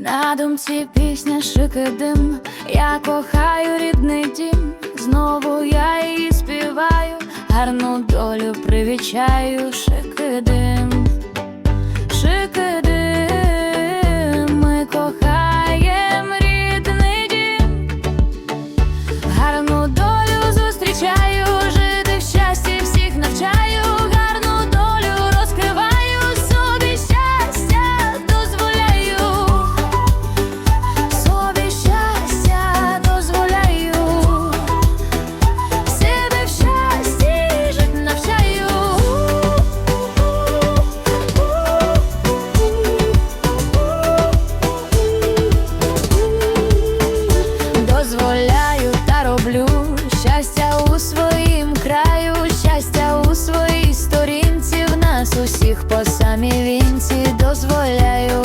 На думці пісня шики дим, я кохаю рідний дім, знову я її співаю, гарну долю привічаю, шики дим своїм краю, щастя у своїй сторінці, в нас усіх по самій вінці дозволяю.